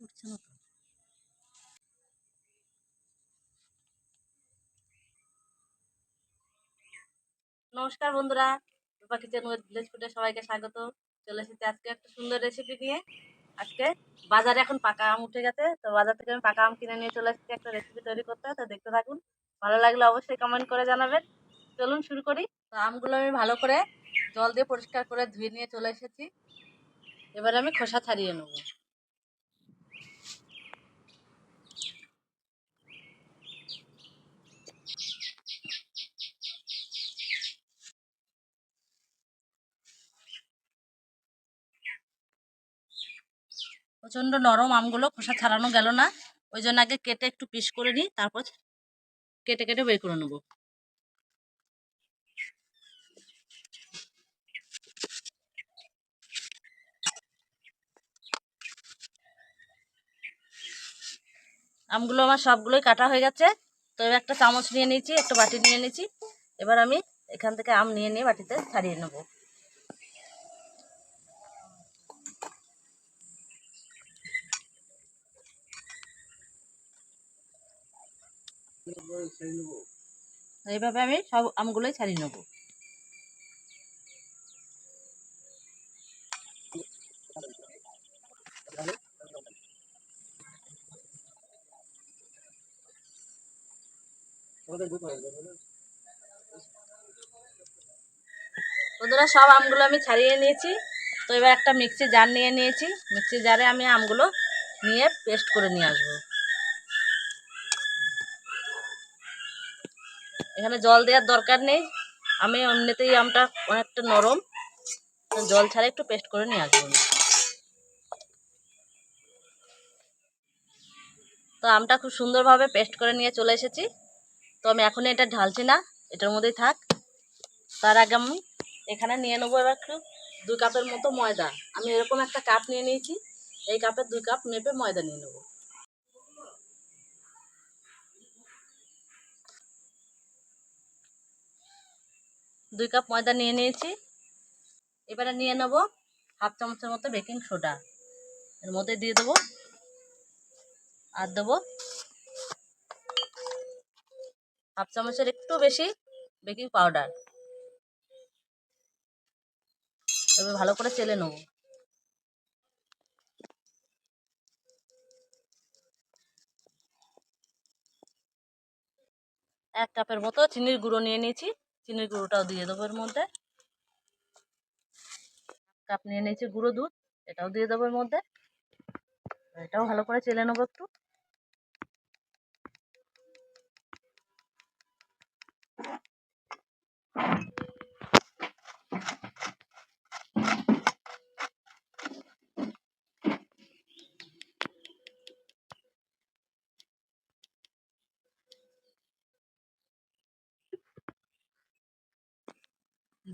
না তো। নমস্কার বন্ধুরা রূপা কিচেন উইথ ভিলেজ ফুডে সবাইকে স্বাগত। চলে এসেছি আজকে একটা সুন্দর রেসিপি নিয়ে। আজকে বাজারে এখন পাকা আম উঠে গেছে, তো বাজার থেকে আমি পাকা আম কিনে নিয়ে চলে এসেছি একটা রেসিপি তৈরি করতে, তো দেখতে থাকুন। ভালো লাগলে অবশ্যই কমেন্ট করে জানাবেন। চলুন শুরু করি। তো আমগুলো আমি ভালো করে জল দিয়ে পরিষ্কার করে ধুয়ে নিয়ে চলে এসেছি। এবার আমি খোসা ছাড়িয়ে নেব। প্রচণ্ড নরম আমগুলো খোসা ছাড়ানো গেল না। ওই জন্য আগে কেটে একটু পিস করে নিই, তারপর কেটে কেটে বের করে নেব। আমগুলো আমার সবগুলোই কাটা হয়ে গেছে। তো এবার একটা চামচ নিয়ে নিয়েছি, একটা বাটি নিয়ে নিয়েছি। এবার আমি এখান থেকে আম নিয়ে নিয়ে বাটিতে ছাড়িয়ে নেব। এইভাবে আমি সব আমগুলোই ছাড়িয়ে নেব। বন্ধুরা, সব আমগুলো আমি ছাড়িয়ে নিয়েছি। তো এবার একটা মিক্সি জার নিয়ে নিয়েছি। মিক্সি জারে আমি আমগুলো নিয়ে পেস্ট করে নিয়ে আসব। এখানে জল দেওয়ার দরকার নেই। আমি এমনিতেই আমটা অনেকটা নরম। জল ছাড়া একটু পেস্ট করে নিয়ে আসব তো আমটা খুব সুন্দরভাবে পেস্ট করে নিয়ে চলে এসেছি। তো আমি এখন এটা ঢালছি না, এটার মধ্যেই থাক। তার আগে আমি এখানে নিয়ে নেব এবার একটু দুই কাপের মতো ময়দা। আমি এরকম একটা কাপ নিয়ে নিয়েছি। এই কাপের দুই কাপ মেপে ময়দা নিয়ে নেব। দুই কাপ ময়দা নিয়ে নিয়েছি। এবারে নিয়ে নেব হাফ চামচের মতো বেকিং সোডা। এর মধ্যে দিয়ে দেবো আর দেবো হাফ চামচের একটু বেশি বেকিং পাউডার। এবার ভালো করে চেলে নেব। এক কাপের মতো চিনির গুঁড়ো নিয়ে নিয়েছি। চিনির গুঁড়োটাও দিয়ে দেবো এর মধ্যে। কাপ নিয়ে নিয়েছি গুঁড়ো দুধ, এটাও দিয়ে দেবো এর মধ্যে। এটাও ভালো করে চেলে নেব একটু।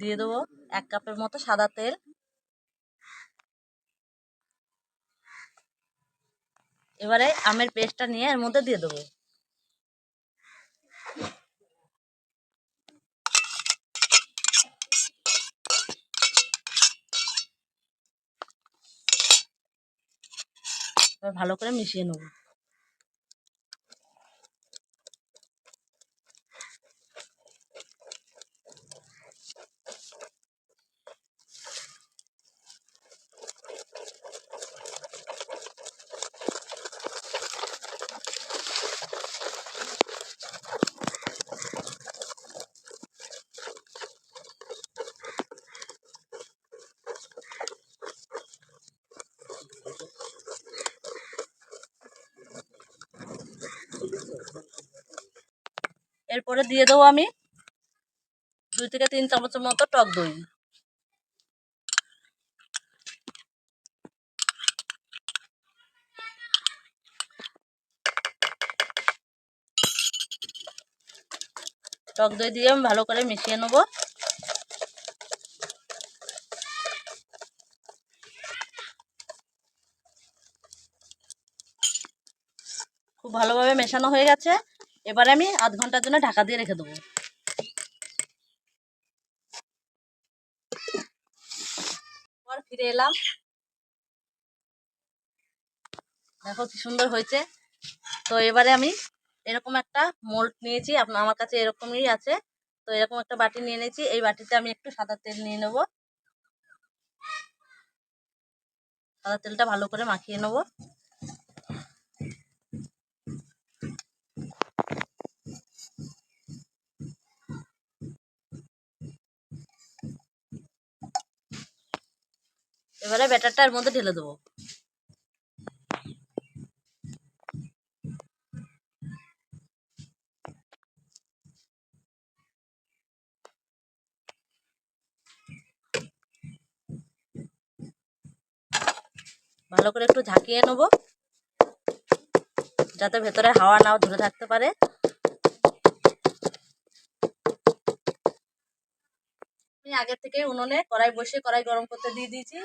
দিয়ে দেবো এক কাপের মতো সাদা তেল। এবারে আমের পেস্টটা নিয়ে এর মধ্যে দিয়ে দেবো। ভালো করে মিশিয়ে নেব। এরপরে দিয়ে দেবো আমি দুই থেকে তিন চামচের মতো টক দই। টক দই দিয়ে আমি ভালো করে মিশিয়ে নেব। খুব ভালোভাবে মেশানো হয়ে গেছে। এবারে আমি আধ ঘণ্টার জন্য ঢাকা দিয়ে রেখে দেবো। ফিরে এলাম। দেখো কি সুন্দর হয়েছে। তো এবারে আমি এরকম একটা মোল্ড নিয়েছি আপনার আমার কাছে এরকমই আছে। তো এরকম একটা বাটি নিয়ে নিয়েছি, এই বাটিতে আমি একটু সাদা তেল নিয়ে নেব। সাদা তেলটা ভালো করে মাখিয়ে নেব। ব্যাটারটা এর মধ্যে ঢেলে দেবো। ভালো করে একটু ঝাঁকিয়ে নেব, যাতে ভেতরে হাওয়া নাও ধরে থাকতে পারে। আমি আগে থেকে উনুনে কড়াই বসিয়ে কড়াই গরম করতে দিয়ে দিয়েছি।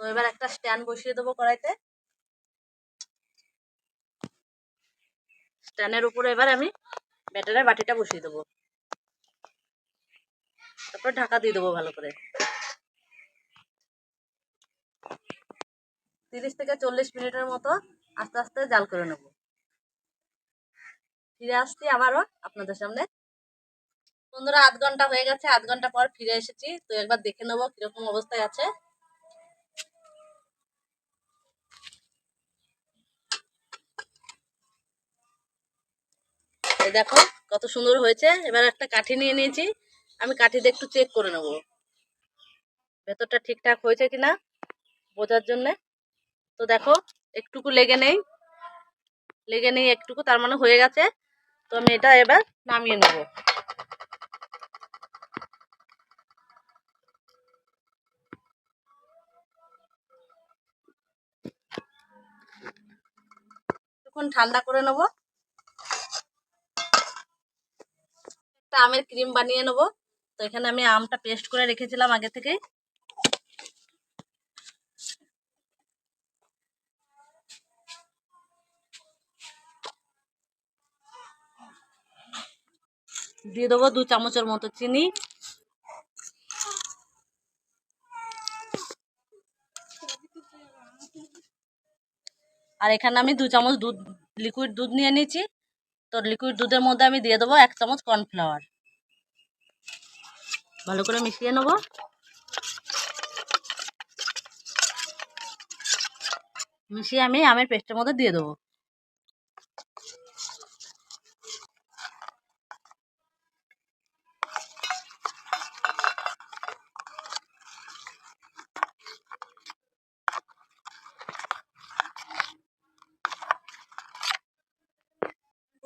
তো এবার একটা স্ট্যান্ড বসিয়ে দেবো কড়াইতে। স্ট্যান্ডের উপরে এবার আমি ব্যাটারের বাটিটা বসিয়ে দেবো। তারপর ঢাকা দিয়ে দেবো ভালো করে। তিরিশ থেকে চল্লিশ মিনিটের মতো আস্তে আস্তে জাল করে নেব। ফিরে আসছি আবারও আপনাদের সামনে। বন্ধুরা, আধ ঘণ্টা হয়ে গেছে, আধ ঘণ্টা পর ফিরে এসেছি। তো একবার দেখে নেব কীরকম অবস্থায় আছে। এই দেখো, কত সুন্দর হয়েছে। এবার একটা কাঠি নিয়ে নিয়েছি। আমি কাঠিতে একটু চেক করে নেব। ভেতরটা ঠিকঠাক হয়েছে কিনা বোঝার জন্যে। তো দেখো, একটুকু লেগে নেই। লেগে নেই একটুকু, তার মানে হয়ে গেছে। তো আমি এটা এবার নামিয়ে নেব। ঠান্ডা করে নেব। একটা আমের ক্রিম বানিয়ে নেব। তো এখানে আমি আমটা পেস্ট করে রেখেছিলাম আগে থেকেই। দিয়ে দেবো দু চামচের মতো চিনি। আর এখানে আমি দু চামচ দুধ লিকুইড দুধ নিয়ে নিয়েছি। তো লিকুইড দুধের মধ্যে আমি দিয়ে দেবো এক চামচ কর্নফ্লাওয়ার ভালো করে মিশিয়ে নেব। মিশিয়ে আমি আমের পেস্টের মধ্যে দিয়ে দেবো।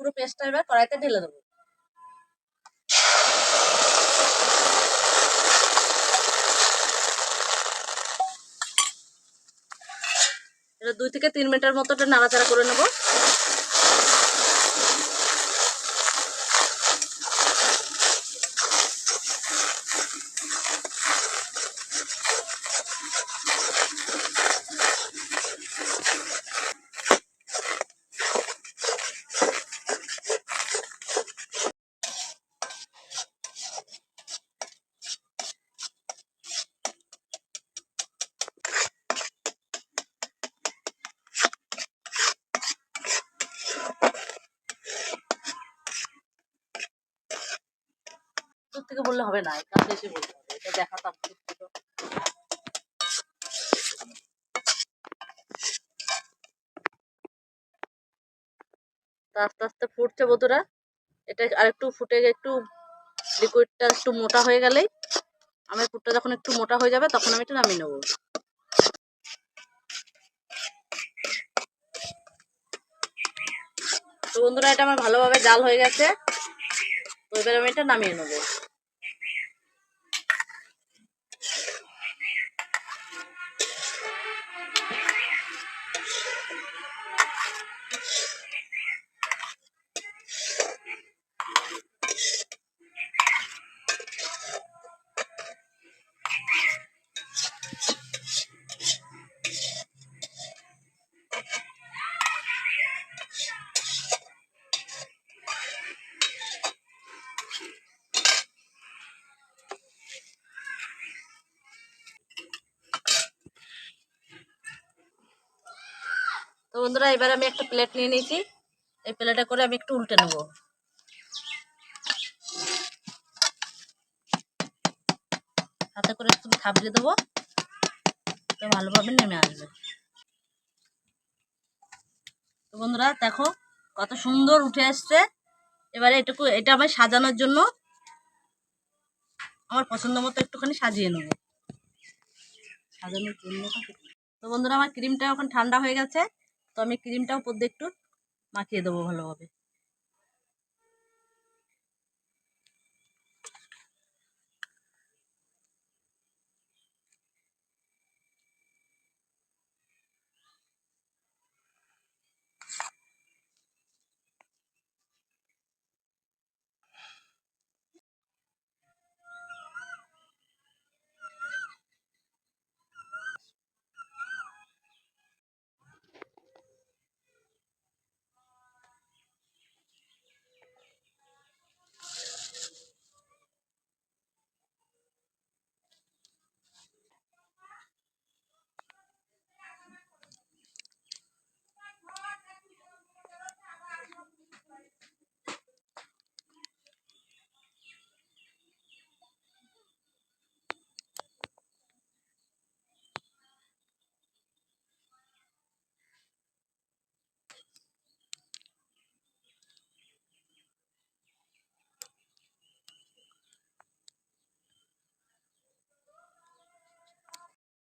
পুরো পেস্টটা এবার কড়াইতে ঢেলে দেবো। দুই থেকে তিন মিনিটের মতো নাড়াচাড়া করে নেব। দূর থেকে বললে হবে না কাছে এসে বলতে হবে, এটা দেখাতাম দুঃখিত। আস্তে আস্তে ফুটছে বন্ধুরা, এটা আরেকটু ফুটে একটু লিকুইডটা একটু মোটা হয়ে গেলেই আমের পুরটা যখন একটু মোটা হয়ে যাবে তখন আমি এটা নামিয়ে নেব তো বন্ধুরা এটা আমার ভালোভাবে জাল হয়ে গেছে, তো এবার আমি এটা নামিয়ে নেব বন্ধুরা, এবার আমি একটা প্লেট নিয়ে নিয়েছি। এই প্লেটে করে আমি একটু উল্টে নেব। হাতে করে একটু থাবড়ে দেবো ভালোভাবে নেমে আসবে। তো বন্ধুরা, দেখো কত সুন্দর উঠে আসছে। এবারে এটুকু, এটা আমি সাজানোর জন্য আমার পছন্দ মতো একটুখানি সাজিয়ে নেব। সাজানোর জন্য তো বন্ধুরা, আমার ক্রিমটা এখন ঠান্ডা হয়ে গেছে। তো আমি ক্রিমটাও উপর দিয়ে একটু মাখিয়ে দেবো ভালোভাবে।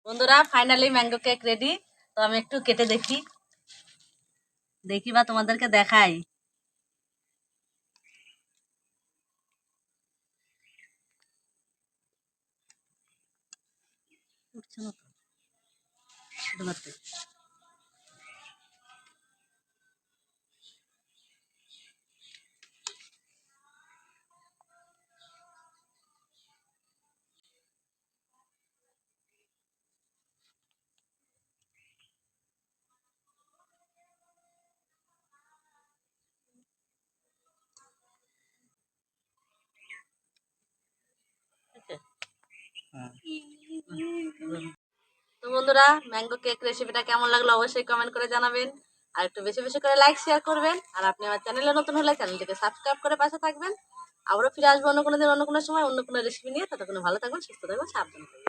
বন্ধুরা ফাইনালি ম্যাঙ্গো কেক রেডি তো আমি একটু কেটে দেখি। দেখি বা তোমাদেরকে দেখাই। উঠছে না তো বন্ধুরা ম্যাঙ্গো কেক রেসিপিটা কেমন লাগল অবশ্যই কমেন্ট করে জানাবেন। আর একটু বেশি বেশি করে লাইক শেয়ার করবেন। আর আপনি আমার চ্যানেলে নতুন হলে চ্যানেলটিকে সাবস্ক্রাইব করে পাশে থাকবেন। আবারও ফিরে আসব অন্য কোনো দিন, অন্য কোনো সময়, অন্য কোনো রেসিপি নিয়ে। ততক্ষণ ভালো থাকবেন, সুস্থ থাকবেন, সাবধান থাকবেন।